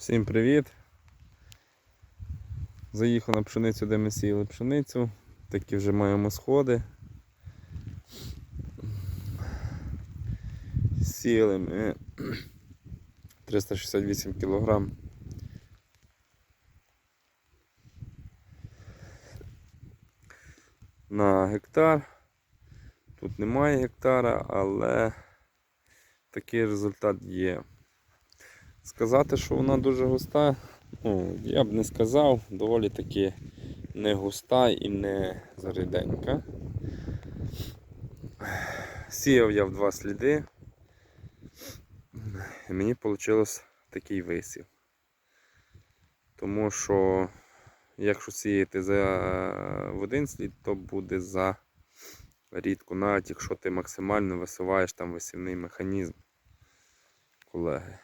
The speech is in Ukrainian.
Всім привіт! Заїхав на пшеницю, де ми сіяли пшеницю. Такі вже маємо сходи. Сіяли ми 368 кг. На гектар. Тут немає гектара, але такий результат є. Сказати, що вона дуже густа, ну, я б не сказав, доволі таки не густа і не заріденька. Сіяв я в два сліди, і мені вийшло такий висів. Тому що якщо сіяти за в один слід, то буде за рідко, навіть якщо ти максимально висуваєш там висівний механізм, колеги.